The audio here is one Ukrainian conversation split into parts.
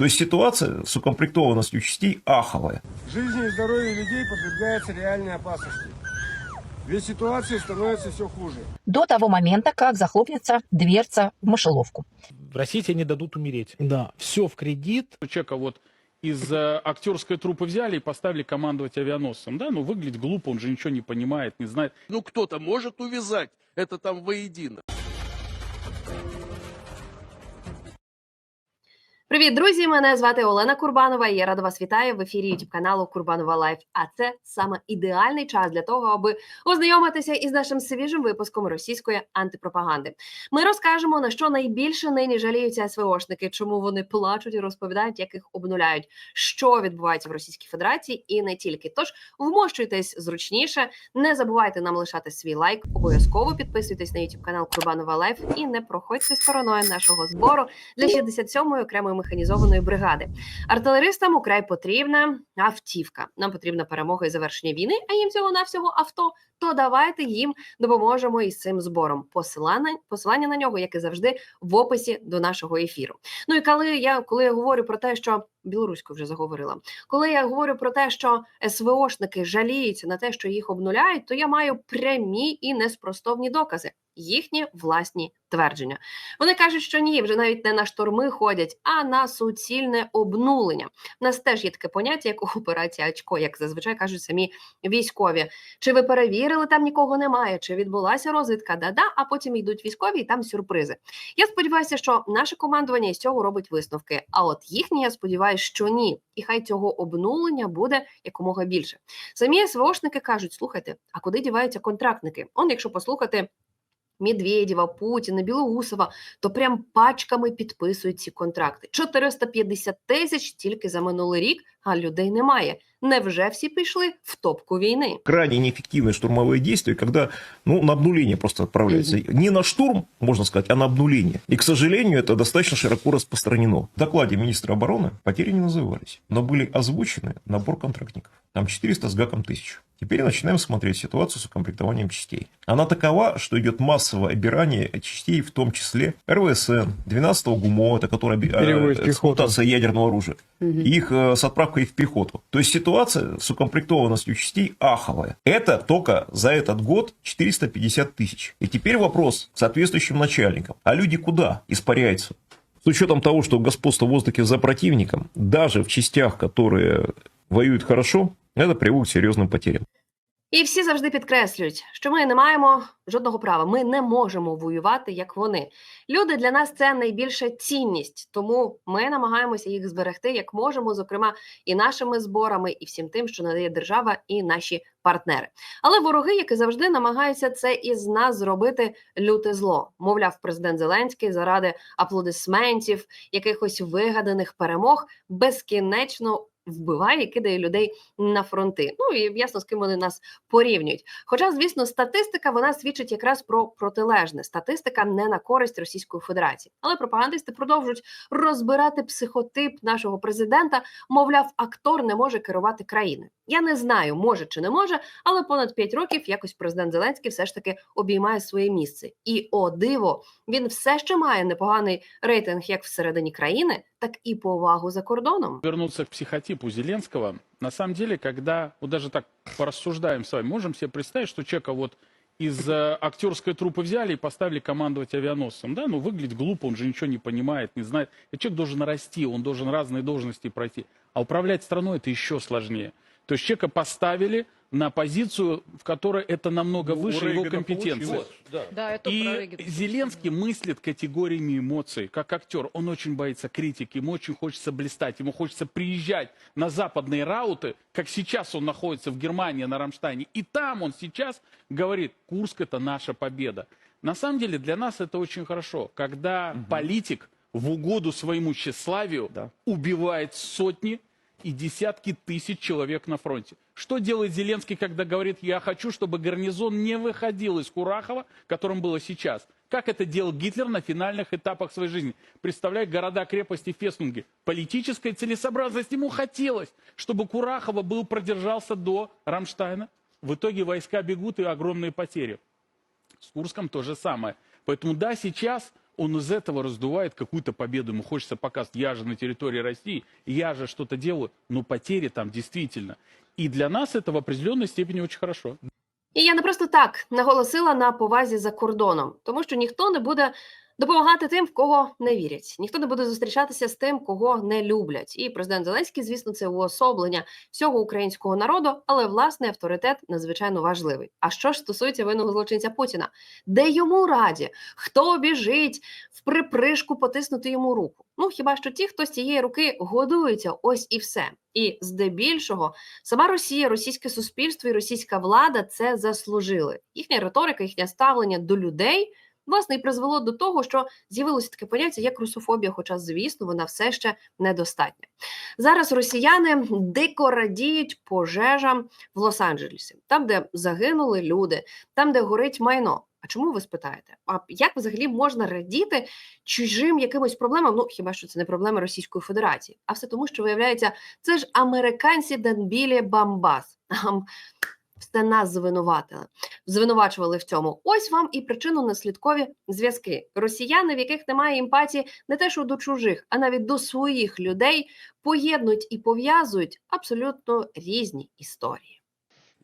То есть ситуация с укомплектованностью частей аховая. Жизни и здоровье людей подвергается реальной опасности. Ведь ситуация становится все хуже. до того момента, как захлопнется дверца в мышеловку. В России тебе не дадут умереть. Да, все в кредит. человека вот из э, актерской труппы взяли и поставили командовать авианосцем. Да, ну выглядит глупо, он же ничего не понимает, не знает. Ну кто-то может увязать это там воедино. Привіт, друзі! Мене звати Олена Курбанова. і Я рада вас вітаю в ефірі youtube каналу Курбанова Лайф. А це саме ідеальний час для того, аби ознайомитися із нашим свіжим випуском російської антипропаганди. Ми розкажемо на що найбільше нині жаліються СВОшники, чому вони плачуть і розповідають, як їх обнуляють, що відбувається в Російській Федерації, і не тільки. Тож вмощуйтесь зручніше. Не забувайте нам лишати свій лайк. Обов'язково підписуйтесь на youtube канал Курбанова Лайф і не проходьте стороною нашого збору для 67-ї окремої механізованої бригади. Артилеристам украй потрібна автівка. Нам потрібна перемога і завершення війни, а їм цього навсього авто. То давайте їм допоможемо із цим збором. Посилання, посилання на нього, як і завжди, в описі до нашого ефіру. Ну і коли я коли я говорю про те, що білоруською вже заговорила, коли я говорю про те, що СВОшники жаліються на те, що їх обнуляють, то я маю прямі і неспростовні докази, їхні власні твердження. Вони кажуть, що ні, вже навіть не на шторми ходять, а на суцільне обнулення. У нас теж є таке поняття, як операція очко, як зазвичай кажуть самі військові. Чи ви перевірили, там нікого немає, чи відбулася розвідка? Да-да, а потім йдуть військові і там сюрпризи. Я сподіваюся, що наше командування із цього робить висновки. А от їхні, я сподіваюся, що ні. І хай цього обнулення буде якомога більше. Самі СВОшники кажуть: слухайте, а куди діваються контрактники? Он, якщо послухати. Медведєва, Путіна, Білоусова, то прям пачками підписують ці контракти. 450 тисяч тільки за минулий рік, а людей немає. Невже всі пішли в топку війни? Крайне неэффективные штурмовые действия, когда ну, на обнуление просто отправляются. Не на штурм, можно сказать, а на обнуление. И, к сожалению, это достаточно широко распространено. В докладе министра обороны потери не назывались, но были озвучены набор контрактников. Там 400 с гаком тысяч. Теперь начинаем смотреть ситуацию с укомплектованием частей. Она такова, что идет массовое обирание частей, в том числе РВСН, 12-го ГУМО, это которое оби- э, Переводит пехоту. эксплуатация ядерного оружия, их э, с отправкой в пехоту. То есть ситуация с укомплектованностью частей аховая. Это только за этот год 450 тысяч. И теперь вопрос соответствующим начальникам. А люди куда испаряются? С учетом того, что господство в воздухе за противником, даже в частях, которые воюют хорошо, это приводит к серьезным потерям. І всі завжди підкреслюють, що ми не маємо жодного права. Ми не можемо воювати як вони. Люди для нас це найбільша цінність, тому ми намагаємося їх зберегти як можемо, зокрема і нашими зборами, і всім тим, що надає держава і наші партнери. Але вороги, як і завжди, намагаються це із нас зробити люте зло. Мовляв, президент Зеленський заради аплодисментів, якихось вигаданих перемог безкінечно вбиває і кидає людей на фронти. Ну і ясно, з ким вони нас порівнюють. Хоча, звісно, статистика вона свідчить якраз про протилежне. Статистика не на користь Російської Федерації. Але пропагандисти продовжують розбирати психотип нашого президента. Мовляв, актор не може керувати країною. Я не знаю, може чи не може, але понад 5 років якось президент Зеленський все ж таки обіймає своє місце. І о диво, він все ще має непоганий рейтинг як всередині країни, так і повагу за кордоном. Вернуться к психотипу Зеленского. На самом деле, когда, вот даже так порассуждаем с вами, можем себе представить, что человека вот из э, актерской труппы взяли и поставили командовать авианосцем. Да, ну выглядит глупо, он же ничего не понимает, не знает. И человек должен расти, он должен разные должности пройти. А управлять страной это еще сложнее. То есть человека поставили на позицию, в которой это намного выше его компетенции. Да, это про И. Зеленский мыслит категориями эмоций, как актер. Он очень боится критики, ему очень хочется блистать, ему хочется приезжать на западные рауты, как сейчас он находится в Германии на Рамштайне. И там он сейчас говорит, Курск это наша победа. На самом деле для нас это очень хорошо, когда политик в угоду своему тщеславию убивает сотни и десятки тысяч человек на фронте. Что делает Зеленский, когда говорит, я хочу, чтобы гарнизон не выходил из Курахова, которым было сейчас? Как это делал Гитлер на финальных этапах своей жизни? Представляя города, крепости, фестунги. Политическая целесообразность ему хотелось, чтобы Курахово был, продержался до Рамштайна. В итоге войска бегут и огромные потери. С Курском то же самое. Поэтому да, сейчас он из этого раздувает какую-то победу. Ему хочется показать, я же на территории России, я же что-то делаю. Но потери там действительно. И для нас это в определенной степени очень хорошо. І я не просто так наголосила на повазі за кордоном, тому що ніхто не буде допомагати тим, в кого не вірять, ніхто не буде зустрічатися з тим, кого не люблять. І президент Зеленський, звісно, це уособлення всього українського народу, але власний авторитет надзвичайно важливий. А що ж стосується винного злочинця Путіна, де йому раді, хто біжить в припришку потиснути йому руку? Ну хіба що ті, хто з цієї руки годується, ось і все. І здебільшого сама Росія, російське суспільство і російська влада це заслужили. Їхня риторика, їхнє ставлення до людей власне і призвело до того, що з'явилося таке поняття як русофобія, хоча, звісно, вона все ще недостатня. Зараз росіяни дико радіють пожежам в Лос-Анджелесі, там, де загинули люди, там, де горить майно. А чому ви спитаєте? А як взагалі можна радіти чужим якимось проблемам? Ну хіба що це не проблема Російської Федерації? А все тому, що виявляється, це ж американці Данбілі Бамбас. Все нас звинуватили, звинувачували в цьому. Ось вам і причину наслідкові зв'язки. Росіяни, в яких немає емпатії не те, що до чужих, а навіть до своїх людей, поєднують і пов'язують абсолютно різні історії.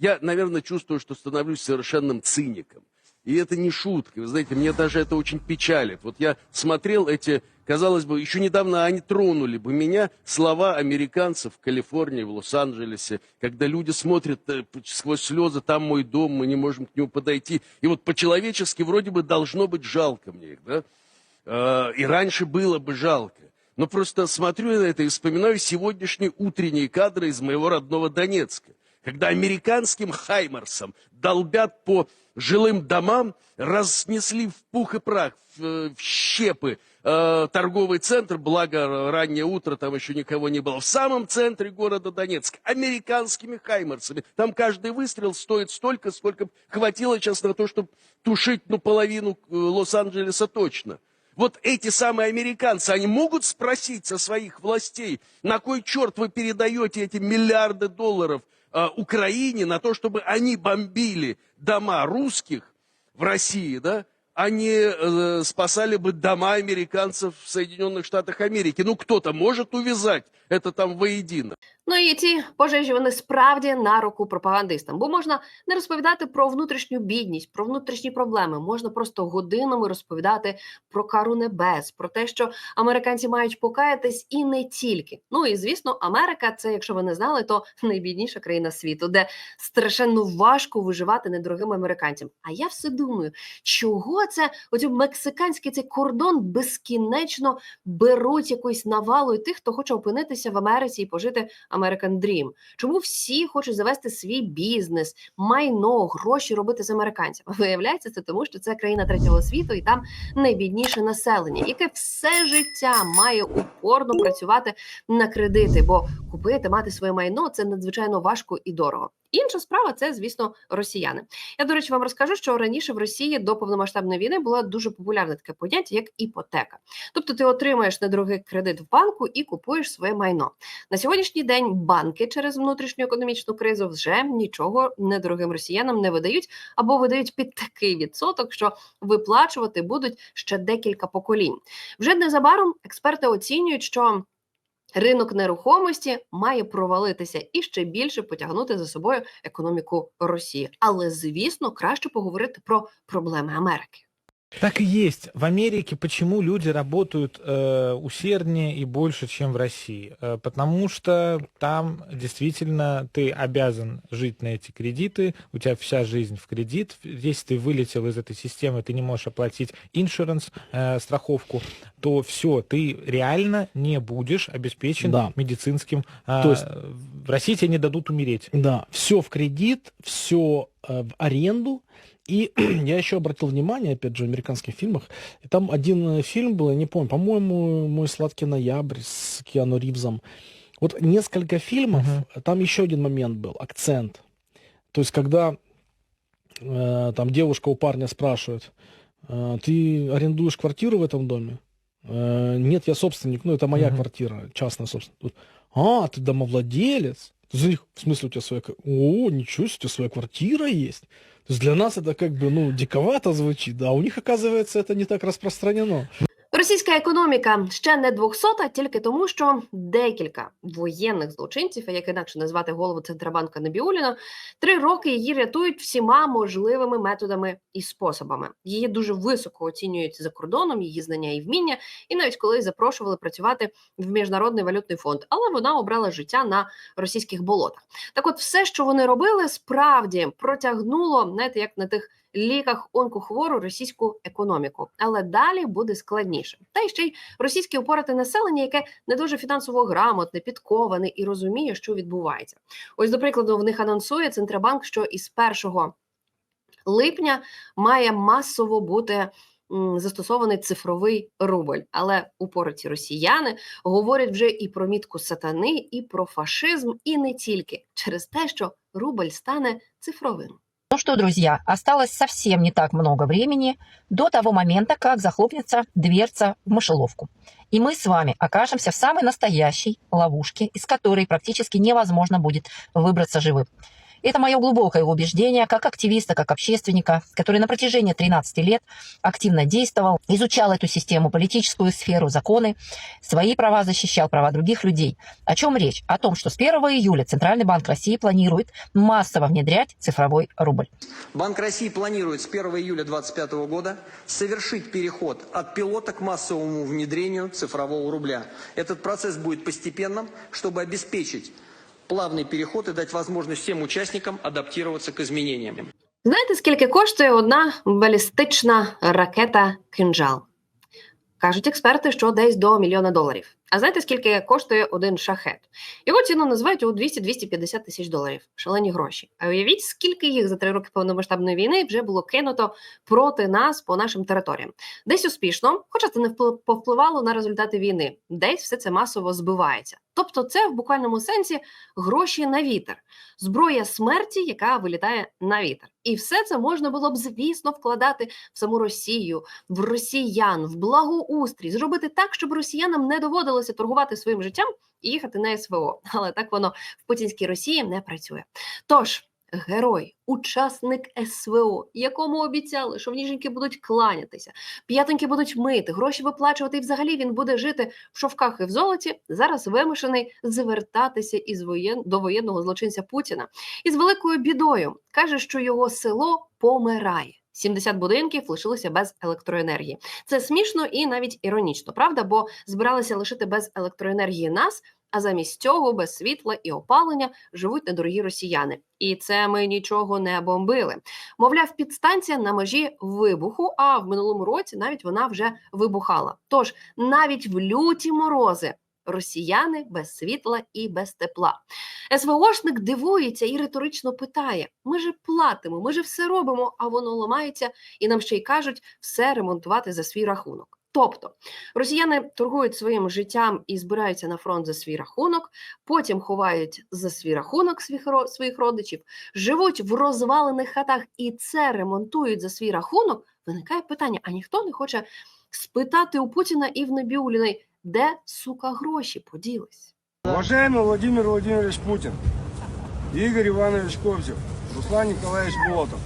Я, наверное, чувствую, что становлюсь совершенным циником. И это не шутка. Вы знаете, мне даже это очень печалит. Вот я смотрел эти, казалось бы, еще недавно они тронули бы меня, слова американцев в Калифорнии, в Лос-Анджелесе, когда люди смотрят э, сквозь слезы, там мой дом, мы не можем к нему подойти. И вот по-человечески вроде бы должно быть жалко мне их, да? Э, И раньше было бы жалко. Но просто смотрю на это и вспоминаю сегодняшние утренние кадры из моего родного Донецка, когда американским «Хаймарсом» долбят по жилым домам, разнесли в пух и прах, в, э, в щепы э, торговый центр, благо раннее утро, там еще никого не было, в самом центре города Донецк, американскими «Хаймарсами». Там каждый выстрел стоит столько, сколько хватило сейчас на то, чтобы тушить ну, половину э, Лос-Анджелеса точно. Вот эти самые американцы, они могут спросить со своих властей, на кой черт вы передаете эти миллиарды долларов э, Украине на то, чтобы они бомбили дома русских в России, да, а не э, спасали бы дома американцев в Соединенных Штатах Америки. Ну, кто-то может увязать это там воедино. Ну і ці пожежі вони справді на руку пропагандистам, бо можна не розповідати про внутрішню бідність, про внутрішні проблеми. Можна просто годинами розповідати про кару небес, про те, що американці мають покаятись, і не тільки. Ну і звісно, Америка, це, якщо ви не знали, то найбідніша країна світу, де страшенно важко виживати недорогим американцям. А я все думаю, чого це оцю мексиканський цей кордон безкінечно беруть якоюсь навалою тих, хто хоче опинитися в Америці і пожити American Dream? Чому всі хочуть завести свій бізнес, майно, гроші робити з американцями? Виявляється, це тому, що це країна третього світу, і там найбідніше населення, яке все життя має упорно працювати на кредити, бо купити, мати своє майно це надзвичайно важко і дорого. Інша справа це, звісно, росіяни. Я, до речі, вам розкажу, що раніше в Росії до повномасштабної війни було дуже популярне таке поняття, як іпотека. Тобто ти отримаєш недорогий кредит в банку і купуєш своє майно. На сьогоднішній день банки через внутрішню економічну кризу вже нічого недорогим росіянам не видають або видають під такий відсоток, що виплачувати будуть ще декілька поколінь. Вже незабаром експерти оцінюють, що ринок нерухомості має провалитися і ще більше потягнути за собою економіку Росії. Але звісно, краще поговорити про проблеми Америки. Так и есть. В Америке почему люди работают э, усерднее и больше, чем в России? Э, потому что там действительно ты обязан жить на эти кредиты, у тебя вся жизнь в кредит. Если ты вылетел из этой системы, ты не можешь оплатить иншуранс, э, страховку, то все, ты реально не будешь обеспечен Да. медицинским. э, То есть- в России тебе не дадут умереть. Да, все в кредит, все в аренду. И я еще обратил внимание, опять же, в американских фильмах, и там один э, фильм был, я не помню, по-моему, «Мой сладкий ноябрь» с Киану Ривзом. Вот несколько фильмов, там еще один момент был, акцент. То есть, когда э, там девушка у парня спрашивает, «Э, ты арендуешь квартиру в этом доме? «Э, нет, я собственник, ну это моя Мгм. квартира, частная собственность. А, ты домовладелец? За них, в смысле, у тебя своя... ка- О, ничего себе, у тебя своя квартира есть. То есть для нас это как бы, ну, диковато звучит, да, а у них, оказывается, это не так распространено. Російська економіка ще не 200, тільки тому, що декілька воєнних злочинців, як інакше назвати голову Центробанка Набіуліна, три роки її рятують всіма можливими методами і способами. Її дуже високо оцінюють за кордоном, її знання і вміння, і навіть коли запрошували працювати в міжнародний валютний фонд, але вона обрала життя на російських болотах. Так, от все, що вони робили, справді протягнуло, знаєте, як на тих ліках онкохвору російську економіку, але далі буде складніше. Та й ще й російське упорате населення, яке не дуже фінансово грамотне, підковане і розуміє, що відбувається. Ось, до прикладу, в них анонсує Центробанк, що із 1 липня має масово бути. Застосований цифровий рубль, але упораті росіяни говорять вже і про мітку сатани, і про фашизм, і не тільки через те, що рубль стане цифровим. Ну что, друзья, осталось совсем не так много времени до того момента, как захлопнется дверца в мышеловку. И мы с вами окажемся в самой настоящей ловушке, из которой практически невозможно будет выбраться живым. Это мое глубокое убеждение как активиста, как общественника, который на протяжении 13 лет активно действовал, изучал эту систему, политическую сферу, законы, свои права защищал, права других людей. О чем речь? О том, что с 1 июля Центральный банк России планирует массово внедрять цифровой рубль. Банк России планирует с 1 июля 2025 года совершить переход от пилота к массовому внедрению цифрового рубля. Этот процесс будет постепенным, чтобы обеспечить плавный переход і дати можливість всім учасникам адаптуватися к зміненням. Знаєте, скільки коштує одна балістична ракета кинжал? Кажуть експерти, що десь до мільйона доларів. А знаєте, скільки коштує один шахет? Його ціну називають у 200-250 тисяч доларів. Шалені гроші. А уявіть, скільки їх за три роки повномасштабної війни вже було кинуто проти нас по нашим територіям. Десь успішно, хоча це не впли- повпливало на результати війни, десь все це масово збивається. Тобто, це в буквальному сенсі гроші на вітер, зброя смерті, яка вилітає на вітер. І все це можна було б, звісно, вкладати в саму Росію, в росіян, в благоустрій, зробити так, щоб росіянам не доводилося торгувати своїм життям і їхати на СВО. Але так воно в путінській Росії не працює. Тож. Герой, учасник СВО, якому обіцяли, що в ніженьки будуть кланятися, п'ятеньки будуть мити, гроші виплачувати, і взагалі він буде жити в шовках і в золоті. Зараз вимушений звертатися із воєн до воєнного злочинця Путіна із великою бідою. каже, що його село помирає. 70 будинків лишилися без електроенергії. Це смішно і навіть іронічно, правда? Бо збиралися лишити без електроенергії нас, а замість цього без світла і опалення живуть недорогі росіяни. І це ми нічого не бомбили. Мовляв, підстанція на межі вибуху, а в минулому році навіть вона вже вибухала. Тож навіть в люті морози росіяни без світла і без тепла. СВОшник дивується і риторично питає: ми же платимо, ми же все робимо, а воно ламається, і нам ще й кажуть все ремонтувати за свій рахунок. Тобто росіяни торгують своїм життям і збираються на фронт за свій рахунок, потім ховають за свій рахунок своїх родичів, живуть в розвалених хатах і це ремонтують за свій рахунок. Виникає питання: а ніхто не хоче спитати у Путіна і в Набіуліної, де сука гроші поділись? Уважаемый Владимир Владимирович Путин, Игорь Иванович Кобзев, Руслан Николаевич Болотов.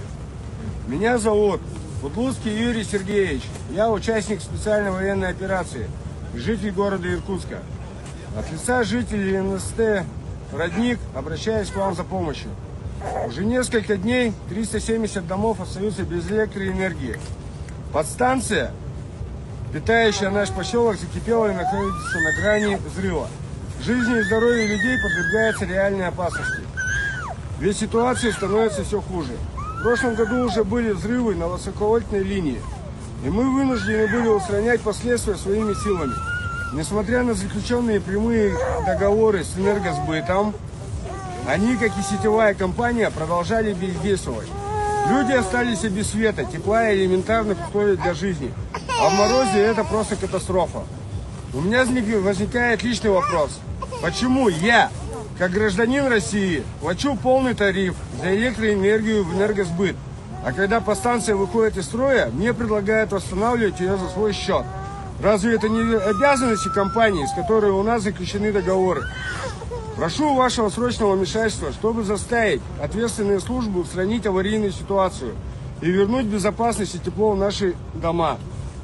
Меня зовут Будлуцкий Юрий Сергеевич. Я участник специальной военной операции, житель города Иркутска. От лица жителей НСТ «Родник» обращаюсь к вам за помощью. Уже несколько дней 370 домов остаются без электроэнергии. Подстанция, питающая наш поселок, закипела и находится на грани взрыва. Жизни и здоровье людей подвергается реальной опасности. Ведь ситуация становится все хуже. В прошлом году уже были взрывы на высоковольтной линии. И мы вынуждены были устранять последствия своими силами. Несмотря на заключенные прямые договоры с энергосбытом, они, как и сетевая компания, продолжали бездействовать. Люди остались без света, тепла и элементарных условий для жизни. А в морозе это просто катастрофа. У меня возник- возникает личный вопрос. Почему я, как гражданин России, плачу полный тариф за электроэнергию в энергосбыт, а когда подстанция выходит из строя, мне предлагают восстанавливать ее за свой счет? Разве это не обязанности компании, с которой у нас заключены договоры? Прошу вашего срочного вмешательства, чтобы заставить ответственные службы устранить аварийную ситуацию и вернуть безопасность и тепло в наши дома.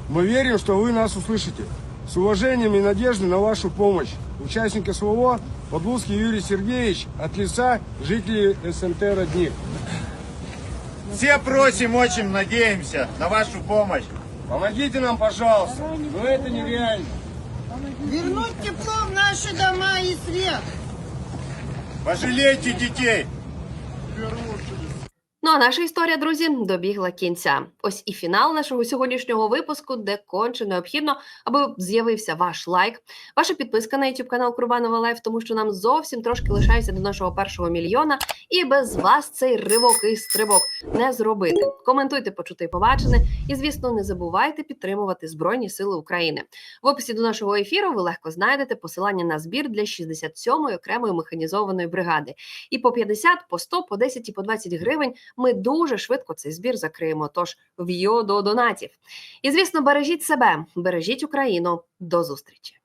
Мы верим, что вы нас услышите. С уважением и надеждой на вашу помощь. Участник СВО Подлуцкий Юрий Сергеевич от лица жителей СМТ «Родник». Все просим, очень надеемся на вашу помощь. Помогите нам, пожалуйста. Но это нереально. Вернуть тепло в наши дома и свет. Пожалейте детей. Ну а наша історія, друзі, добігла кінця. Ось і фінал нашого сьогоднішнього випуску, де конче необхідно, аби з'явився ваш лайк, ваша підписка на YouTube канал Курбанова Лайф, тому що нам зовсім трошки лишається до нашого першого мільйона, і без вас цей ривок і стрибок не зробити. Коментуйте, почути і побачене, і звісно, не забувайте підтримувати Збройні Сили України. В описі до нашого ефіру ви легко знайдете посилання на збір для 67-ї окремої механізованої бригади. І по 50, по 100, по 10 і по 20 гривень ми дуже швидко цей збір закриємо. Тож в'йо до донатів. І звісно, бережіть себе, бережіть Україну. До зустрічі.